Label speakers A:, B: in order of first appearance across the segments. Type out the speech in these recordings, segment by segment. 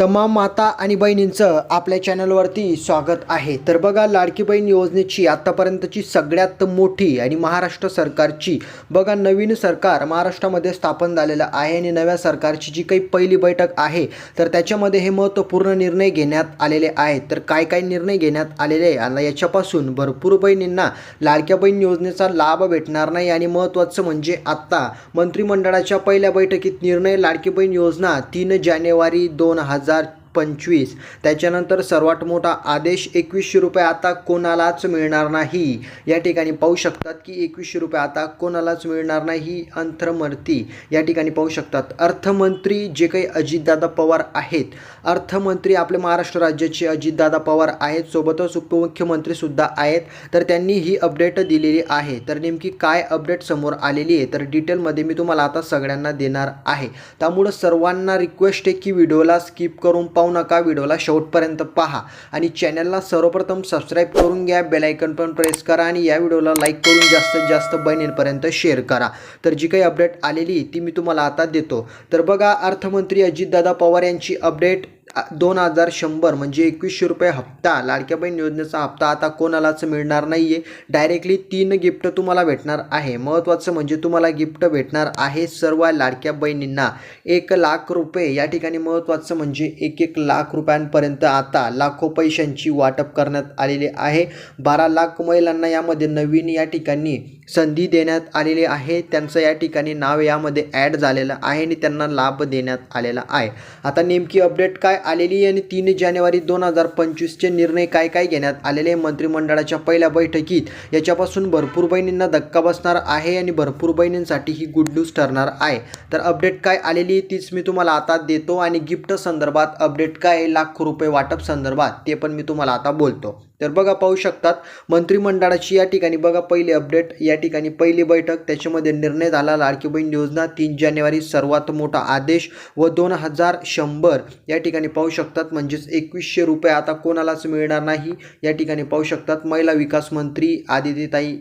A: तमाम माता आणि बहिणींचं आपल्या चॅनलवरती स्वागत आहे. तर बघा लाडकी बहीण योजनेची आत्तापर्यंतची सगळ्यात मोठी आणि महाराष्ट्र सरकारची बघा नवीन सरकार महाराष्ट्रामध्ये स्थापन झालेलं आहे आणि नव्या सरकारची जी काही पहिली बैठक आहे तर त्याच्यामध्ये हे महत्त्वपूर्ण निर्णय घेण्यात आलेले आहेत. तर काय काय निर्णय घेण्यात आलेले आहे? आणि याच्यापासून भरपूर बहिणींना लाडक्या बहीण योजनेचा लाभ भेटणार नाही आणि महत्त्वाचं म्हणजे आत्ता मंत्रिमंडळाच्या पहिल्या बैठकीत निर्णय लाडकी बहीण योजना तीन जानेवारी दोन हजार Pazar पंचवीस. त्याच्यानंतर सर्वात मोठा आदेश एकवीसशे रुपये आता कोणालाच मिळणार नाही. या ठिकाणी पाहू शकतात की एकवीसशे रुपये आता कोणालाच मिळणार नाही. अंतर्मर्ती या ठिकाणी पाहू शकतात. अर्थमंत्री जे काही अजितदादा पवार आहेत अर्थमंत्री आपले महाराष्ट्र राज्याचे अजितदादा पवार आहेत सोबतच उपमुख्यमंत्रीसुद्धा आहेत तर त्यांनी ही अपडेट दिलेली आहे. तर नेमकी काय अपडेट समोर आलेली आहे तर डिटेलमध्ये मी तुम्हाला आता सगळ्यांना देणार आहे. त्यामुळं सर्वांना रिक्वेस्ट आहे की व्हिडिओला स्किप करून पाहू नका व्हिडिओला शेवटपर्यंत पहा. आणि चॅनलला सर्वप्रथम सबस्क्राईब करून घ्या बेलायकन पण प्रेस करा आणि या व्हिडिओला लाईक करून जास्तीत जास्त बहिणींपर्यंत शेअर करा. तर जी काही अपडेट आलेली आहे ती मी तुम्हाला आता देतो. तर बघा अर्थमंत्री अजितदादा पवार यांची अपडेट दोन हजार शंभर म्हणजे एकवीसशे रुपये हप्ता. लाडक्या बहीण योजनेचा हप्ता आता कोणालाच मिळणार नाही आहे डायरेक्टली तीन गिफ्ट तुम्हाला भेटणार आहे. महत्त्वाचं म्हणजे तुम्हाला गिफ्ट भेटणार आहे सर्व लाडक्या बहिणींना. एक लाख रुपये. या ठिकाणी महत्त्वाचं म्हणजे एक एक लाख रुपयांपर्यंत आता लाखो पैशांची वाटप करण्यात आलेली आहे. बारा लाख महिलांना यामध्ये नवीन या ठिकाणी संधी देण्यात आलेली आहे. त्यांचं या ठिकाणी नाव यामध्ये ॲड झालेलं आहे आणि त्यांना लाभ देण्यात आलेला आहे. आता नेमकी अपडेट काय आलेली आणि तीन जानेवारी दोन हजार पंचवीसचे निर्णय काय काय घेण्यात आलेले आहे मंत्रिमंडळाच्या पहिल्या बैठकीत. याच्यापासून भरपूर बहिणींना धक्का बसणार आहे आणि भरपूर बहिणींसाठी ही गुड न्यूज ठरणार आहे. तर अपडेट काय आलेली आहे तीच मी तुम्हाला आता देतो आणि गिफ्ट संदर्भात अपडेट काय आहे? रुपये वाटप संदर्भात ते पण मी तुम्हाला आता बोलतो. तर बघा पाहू शकतात मंत्रिमंडळाची या ठिकाणी बघा पहिली अपडेट या ठिकाणी पहिली बैठक त्याच्यामध्ये निर्णय झाला लाडकी बहीण योजना तीन जानेवारी सर्वात मोठा आदेश व दोन हजार शंभर. या ठिकाणी पाहू शकतात म्हणजेच एकवीसशे रुपये आता कोणालाच मिळणार नाही. या ठिकाणी पाहू शकतात महिला विकास मंत्री आदितीताई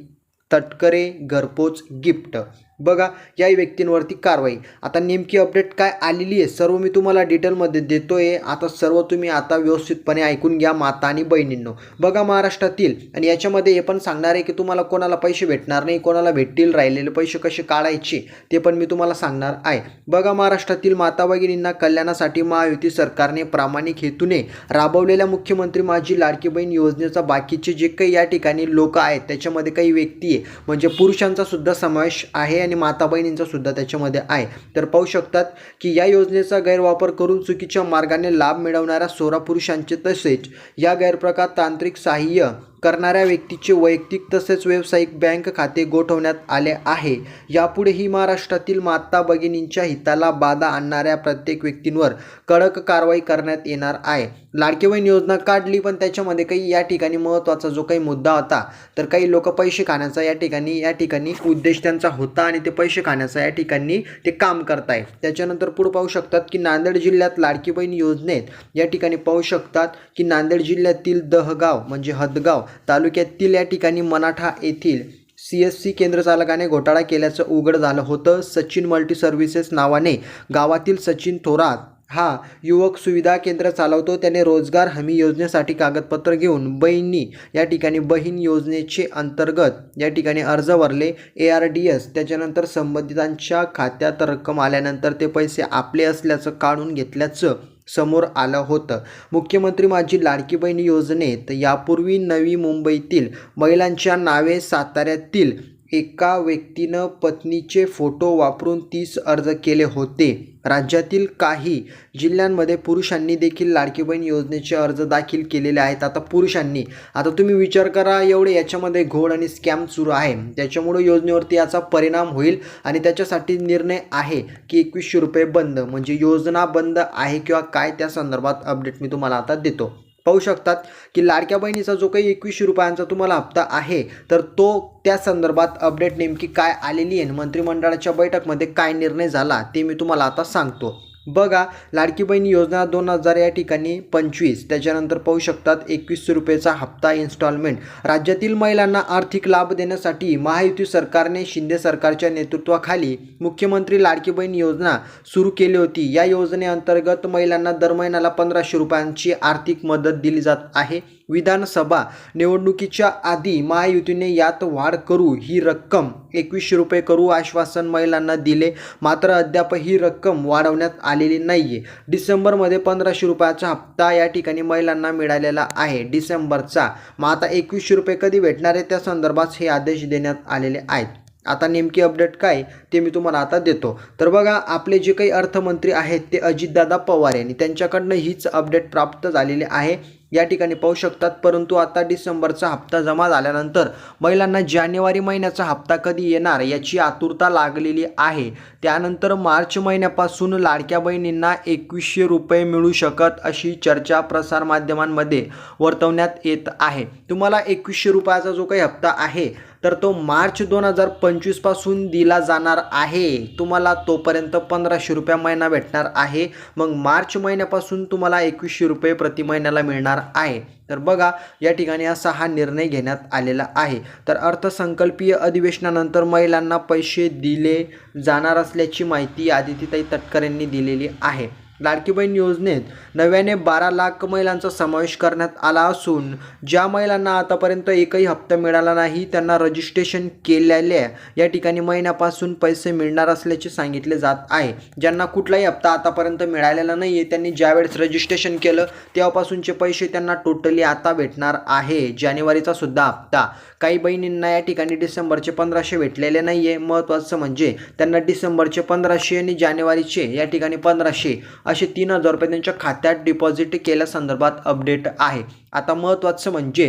A: तटकरे घरपोच गिफ्ट. बघा या व्यक्तींवरती कारवाई. आता नेमकी अपडेट काय आलेली आहे सर्व मी तुम्हाला डिटेलमध्ये देतो आहे आता सर्व तुम्ही आता व्यवस्थितपणे ऐकून घ्या माता आणि बहिणींनो. बघा महाराष्ट्रातील आणि याच्यामध्ये हे पण सांगणार आहे की तुम्हाला कोणाला पैसे भेटणार नाही कोणाला भेटतील राहिलेले पैसे कसे काढायचे ते पण मी तुम्हाला सांगणार आहे. बघा महाराष्ट्रातील माता भगिनींना कल्याणासाठी महायुती सरकारने प्रामाणिक हेतूने राबवलेल्या मुख्यमंत्री माझी लाडकी बहीण योजनेचा बाकीचे जे काही या ठिकाणी लोक आहेत त्याच्यामध्ये काही व्यक्ती आहे. म्हणजे पुरुषांचा सुद्धा समावेश आहे आणि माता बहिणींचा सुद्धा त्याच्यामध्ये आहे. तर पाहू शकतात की या योजनेचा गैरवापर करून चुकीच्या मार्गाने लाभ मिळवणाऱ्या सोळा पुरुषांचे तसेच या गैरप्रकार तांत्रिक सहाय्य करणाऱ्या व्यक्तीचे वैयक्तिक तसेच व्यावसायिक बँक खाते गोठवण्यात आले आहे. यापुढेही महाराष्ट्रातील माता भगिनींच्या हिताला बाधा आणणाऱ्या प्रत्येक व्यक्तींवर कडक कारवाई करण्यात येणार आहे. लाडकी बहीण योजना काढली पण त्याच्यामध्ये काही या ठिकाणी महत्त्वाचा जो काही मुद्दा होता तर काही लोक पैसे खाण्याचा या ठिकाणी या ठिकाणी उद्देश त्यांचा होता आणि ते पैसे खाण्याचा या ठिकाणी ते काम करताय. त्याच्यानंतर पुढे पाहू शकतात की नांदेड जिल्ह्यात लाडकी बहीण योजनेत या ठिकाणी पाहू शकतात की नांदेड जिल्ह्यातील दहगाव म्हणजे हदगाव तालुक्यातील या ठिकाणी मनाठा येथील सी एस सी केंद्र चालकाने घोटाळा केल्याचं उघड झालं होतं. सचिन मल्टी सर्व्हिसेस नावाने गावातील सचिन थोरात हा युवक सुविधा केंद्र चालवतो. त्याने रोजगार हमी योजनेसाठी कागदपत्र घेऊन बहिणी या ठिकाणी बहीण योजनेचे अंतर्गत या ठिकाणी अर्ज भरले. ए आर डी एस त्याच्यानंतर संबंधितांच्या खात्यात रक्कम आल्यानंतर ते पैसे आपले असल्याचं काढून घेतल्याचं समोर आलं होतं. मुख्यमंत्री माझी लाडकी बहीण योजनेत यापूर्वी नवी मुंबईतील महिलांच्या नावे साताऱ्यातील एका व्यक्तीनं पत्नीचे फोटो वापरून तीस अर्ज केले होते. राज्यातील काही जिल्ह्यांमध्ये पुरुषांनी देखील लाडकी बहीण योजनेचे अर्ज दाखल केलेले आहेत. आता पुरुषांनी आता तुम्ही विचार करा एवढे याच्यामध्ये घोड आणि स्कॅम सुरू आहे. त्याच्यामुळे योजनेवरती याचा परिणाम होईल आणि त्याच्यासाठी निर्णय आहे की एकवीसशे रुपये बंद म्हणजे योजना बंद आहे किंवा काय त्या संदर्भात अपडेट मी तुम्हाला आता देतो. पाहू शकतात की लाडक्या बहिणीचा जो काही एकवीसशे रुपयांचा तुम्हाला हप्ता आहे तर तो त्या संदर्भात अपडेट नेमकी काय आलेली आहे मंत्रिमंडळाच्या बैठकमध्ये काय निर्णय झाला ते मी तुम्हाला आता सांगतो. बघा लाडकी बहीण योजना दोन हजार या ठिकाणी पंचवीस. त्याच्यानंतर पाहू शकतात एकवीसशे रुपयेचा हप्ता इन्स्टॉलमेंट राज्यातील महिलांना आर्थिक लाभ देण्यासाठी महायुती सरकारने शिंदे सरकारच्या नेतृत्वाखाली मुख्यमंत्री लाडकी बहीण योजना सुरू केली होती. या योजनेअंतर्गत महिलांना दर महिन्याला पंधराशे रुपयांची आर्थिक मदत दिली जात आहे. विधानसभा निवडणुकीच्या आधी महायुतीने यात वाढ करू ही रक्कम एकवीसशे रुपये करू आश्वासन महिलांना दिले. मात्र अद्याप ही रक्कम वाढवण्यात आलेली नाही आहे डिसेंबरमध्ये पंधराशे रुपयाचा हप्ता या ठिकाणी महिलांना मिळालेला आहे. डिसेंबरचा मग आता एकवीसशे रुपये कधी भेटणार आहे? त्या संदर्भात हे आदेश देण्यात आलेले आहेत. आता नेमकी अपडेट काय ते मी तुम्हाला आता देतो. तर बघा आपले जे काही अर्थमंत्री आहेत ते अजितदादा पवार यांनी त्यांच्याकडनं हीच अपडेट प्राप्त झालेली आहे. या ठिकाणी पाहू शकतात परंतु आता डिसेंबरचा हप्ता जमा झाल्यानंतर महिलांना जानेवारी महिन्याचा हप्ता कधी येणार याची आतुरता लागलेली आहे. त्यानंतर मार्च महिन्यापासून लाडक्या बहिणींना एकवीसशे रुपये मिळू शकत अशी चर्चा प्रसारमाध्यमांमध्ये वर्तवण्यात येत आहे. तुम्हाला एकवीसशे रुपयाचा जो काही हप्ता आहे तर तो मार्च दोन हजार पंचवीसपासून दिला जाणार आहे. तुम्हाला तोपर्यंत पंधराशे रुपया महिना भेटणार आहे. मग मार्च महिन्यापासून तुम्हाला एकवीसशे रुपये प्रति महिन्याला मिळणार आहे. तर बघा या ठिकाणी असा हा निर्णय घेण्यात आलेला आहे. तर अर्थसंकल्पीय अधिवेशनानंतर महिलांना पैसे दिले जाणार असल्याची माहिती आदितीताई तटकर यांनी दिलेली आहे. लाडकी बहीण योजनेत नव्याने बारा लाख महिलांचा समावेश करण्यात आला असून ज्या महिलांना आतापर्यंत एकही हप्ता मिळाला नाही त्यांना रजिस्ट्रेशन केलेल्या या ठिकाणी महिन्यापासून पैसे मिळणार असल्याचे सांगितले जात आहे. ज्यांना कुठलाही हप्ता आतापर्यंत मिळालेला नाही आहे त्यांनी ज्यावेळेस रजिस्ट्रेशन केलं तेव्हापासूनचे पैसे त्यांना टोटली आता भेटणार आहे. जानेवारीचा सुद्धा हप्ता. काही बहिणींना या ठिकाणी डिसेंबरचे पंधराशे भेटलेले नाही आहे महत्त्वाचं म्हणजे त्यांना डिसेंबरचे पंधराशे आणि जानेवारीचे या ठिकाणी पंधराशे. असे तीन हजार रुपये त्यांच्या खात्यात डिपॉझिट केल्यासंदर्भात अपडेट आहे. आता महत्त्वाचं म्हणजे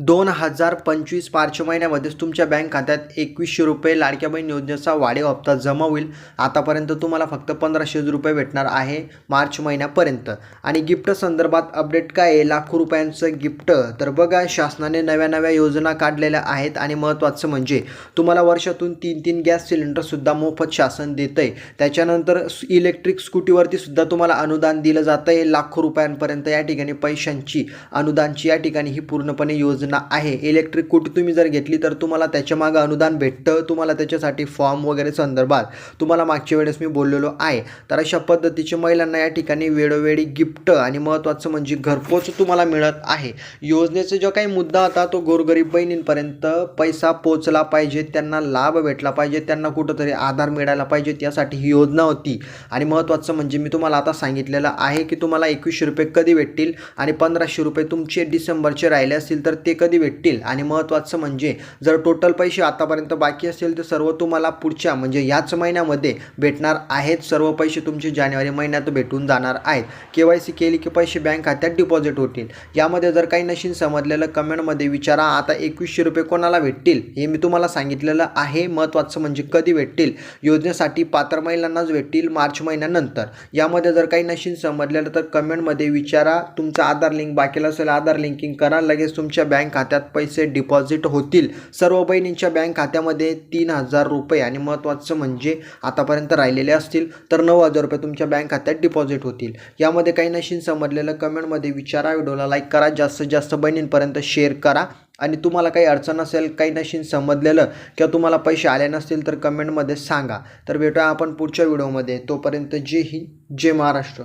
A: दोन हजार पंचवीस मार्च महिन्यामध्येच तुमच्या बँक खात्यात एकवीसशे रुपये लाडक्या बहीण योजनेचा वाढीव हप्ता जमा होईल. आतापर्यंत तुम्हाला फक्त पंधराशे रुपये भेटणार आहे मार्च महिन्यापर्यंत. आणि गिफ्ट संदर्भात अपडेट काय आहे? लाखो रुपयांचं गिफ्ट. तर बघा शासनाने नव्या नव्या योजना काढलेल्या आहेत आणि महत्त्वाचं म्हणजे तुम्हाला वर्षातून तीन तीन गॅस सिलेंडरसुद्धा मोफत शासन देतं आहे त्याच्यानंतर इलेक्ट्रिक स्कूटीवरती सुद्धा तुम्हाला अनुदान दिलं जातं आहे लाखो रुपयांपर्यंत या ठिकाणी पैशांची अनुदानची या ठिकाणी ही पूर्णपणे योजना आहे. इलेक्ट्रिक कुटी तुम्ही जर घेतली तर तुम्हाला त्याच्यामागं अनुदान भेटतं. तुम्हाला त्याच्यासाठी फॉर्म वगैरे संदर्भात तुम्हाला मागच्या वेळेस मी बोललेलो आहे. तर अशा पद्धतीचे महिलांना या ठिकाणी वेळोवेळी गिफ्ट आणि महत्त्वाचं म्हणजे घरपोच तुम्हाला मिळत आहे. योजनेचा जो काही मुद्दा होता तो गोरगरीब बहिणींपर्यंत पैसा पोचला पाहिजे त्यांना लाभ भेटला पाहिजे त्यांना कुठंतरी आधार मिळाला पाहिजे त्यासाठी ही योजना होती. आणि महत्त्वाचं म्हणजे मी तुम्हाला आता सांगितलेलं आहे की तुम्हाला एकवीसशे रुपये कधी भेटतील आणि पंधराशे रुपये तुमचे डिसेंबरचे राहिले असतील तर ते कधी भेटतील? आणि महत्त्वाचं म्हणजे जर टोटल पैसे आतापर्यंत बाकी असेल तर सर्व तुम्हाला पुढच्या म्हणजे याच महिन्यामध्ये भेटणार आहेत. सर्व पैसे तुमचे जानेवारी महिन्यात भेटून जाणार आहेत. के वाय सी केली की पैसे बँक खात्यात डिपॉझिट होतील. यामध्ये जर काही नशीन समजलेलं कमेंटमध्ये विचारा. आता एकवीसशे रुपये कोणाला भेटतील? हे मी तुम्हाला सांगितलेलं आहे. महत्त्वाचं म्हणजे कधी भेटतील? योजनेसाठी पात्र महिलांनाच भेटतील मार्च महिन्यानंतर. यामध्ये जर काही नशीन समजलेलं तर कमेंटमध्ये विचारा. तुमचा आधार लिंक बाकीला असेल आधार लिंकिंग करा. लगेच तुमच्या बँक बँक खात्यात पैसे डिपॉझिट होतील. सर्व बहिणींच्या बँक खात्यामध्ये तीन हजार रुपये आणि महत्त्वाचं म्हणजे आतापर्यंत राहिलेले असतील तर नऊ हजार रुपये तुमच्या बँक खात्यात डिपॉझिट होतील. यामध्ये काही नशीन समजलेलं कमेंटमध्ये विचारा व्हिडिओला लाईक करा जास्तीत जास्त बहिणींपर्यंत शेअर करा. आणि तुम्हाला काही अडचण असेल काही नशीन समजलेलं किंवा तुम्हाला पैसे आले नसतील तर कमेंटमध्ये सांगा. तर भेटूया आपण पुढच्या व्हिडिओमध्ये. तोपर्यंत जय हिंद जय महाराष्ट्र.